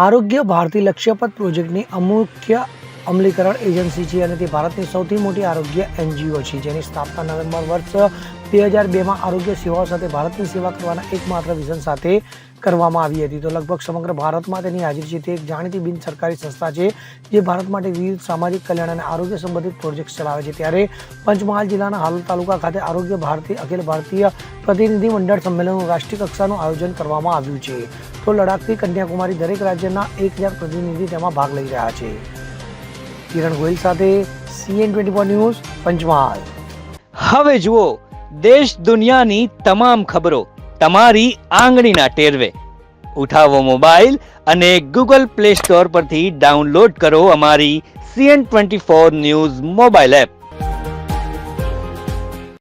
આરોગ્ય ભારતી લક્ષ્યપથ પ્રોજેક્ટની અમુખ્ય અમલીકરણ એજન્સી છે અને તે ભારતની સૌથી મોટી આરોગ્ય એનજીઓ છે, જેની સ્થાપના નવેમ્બર વર્ષ બે હજાર બેમાં આરોગ્ય સેવાઓ સાથે ભારતની સેવા કરવાના એકમાત્ર વિઝન સાથે કરવામાં આવી હતી. તો લગભગ સમગ્ર ભારતમાં તેની હાજરી છે તે એક જાણીતી બિન સરકારી સંસ્થા છે, જે ભારત માટે વિવિધ સામાજિક કલ્યાણ અને આરોગ્ય સંબંધિત પ્રોજેક્ટ ચલાવે છે. ત્યારે પંચમહાલ જિલ્લાના હાલોલ તાલુકા ખાતે આરોગ્ય ભારતી અખિલ ભારતીય પ્રતિનિધિ મંડળ સંમેલનનું રાષ્ટ્રીય કક્ષાનું આયોજન કરવામાં આવ્યું છે. તો લડાખથી કન્યાકુમારી દરેક રાજ્યના એક હજાર પ્રતિનિધિ તેમાં ભાગ લઈ રહ્યા છે. કિરણ ગોયલ સાથે CN twenty four news, Panchmahal. હવે જુઓ, દેશ દુનિયાની તમામ ખબરો તમારી આંગળીના ટેરવે. ઉઠાવો મોબાઈલ અને ગૂગલ પ્લે સ્ટોર પરથી ડાઉનલોડ કરો અમારી CN twenty four news mobile app.